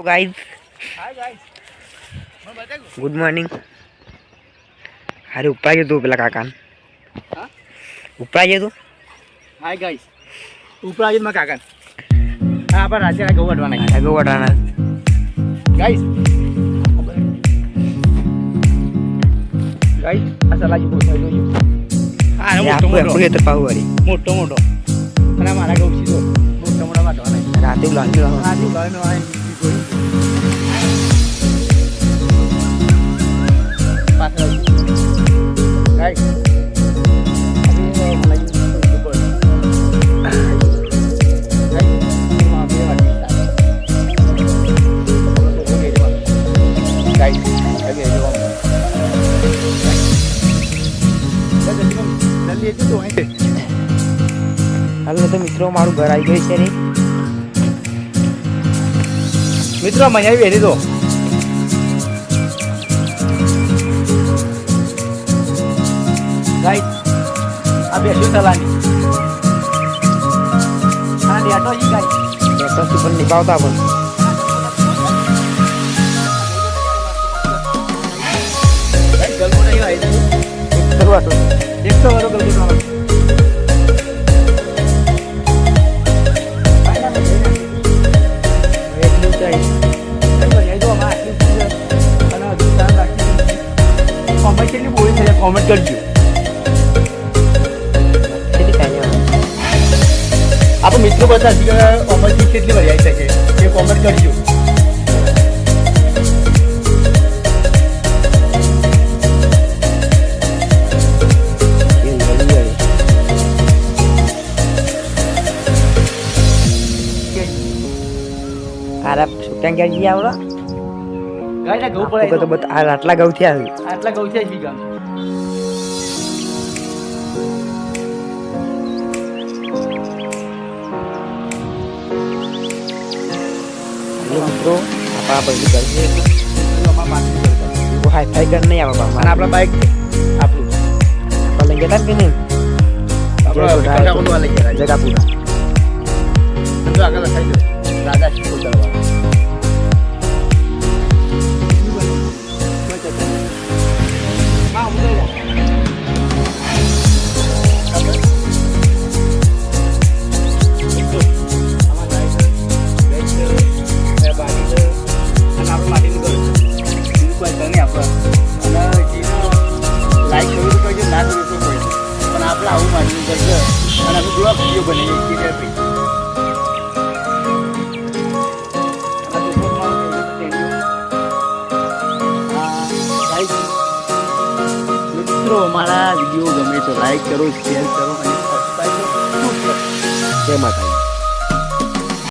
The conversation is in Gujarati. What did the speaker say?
ગાઈઝ હાય ગાઈસ મને બતાવ ગુડ મોર્નિંગ અરે ઉપરા ગયો તું પેલા કાકાને હા ઉપરા ગયો તું હાય ગાઈસ ઉપર આવી માં કાકા હા આપણે રાતે ઘઉં વાટવાના આગળ વટાણા ગાઈસ ગાઈસ આ સલાજી બહુ થઈ ગયો હા મોટો આખું મોટો આખું ખેતર પાવું વાળી મોટો મોટો અને મારા ઘઉં સીધો મોટો મોટો વાટવાના રાતે લાંચી લાવો Guys હાલો તો મિત્રો મારું ઘર આવી ગયું છે મિત્રો મને આવી દો ગાઈસ આ બેસ્યું ચલાની હા ડેટો ઈ ગાઈસ બેસવાથી પણ નિભાવતા પણ એકસો વાળો ગલતી પ્રમાણે કોમેન્ટ કરજો આપણે મિત્રો બધા હજી કે કોમેન્ટ કેટલી વાર આવી શકે? એ કોમેન્ટ કરજો. ક્યાં ક્યાં જઈએ આવડો? ગાય ઘઉં તો આટલા ગૌ થયા આટલા ઘઉં છે વીઘા હાલો મિત્રો આપણા પછી કરશે એવું હાઈ ફાઈ કર નહીં બાપા. અને આપણા બાઈક આપણું આપણે લઈ ગયા કે નહીં આપણો જય વિકાસ આપણું આ લઈ ગયા જગાપુરા જો આગળ રાજા બ્લોગ વીડિયો બનાવીએ છીએ ભાઈ મિત્રો મારા વીડિયો ગમે તો લાઈક કરો શેર કરો અને સબસ્ક્રાઈબ કરો. જય માતા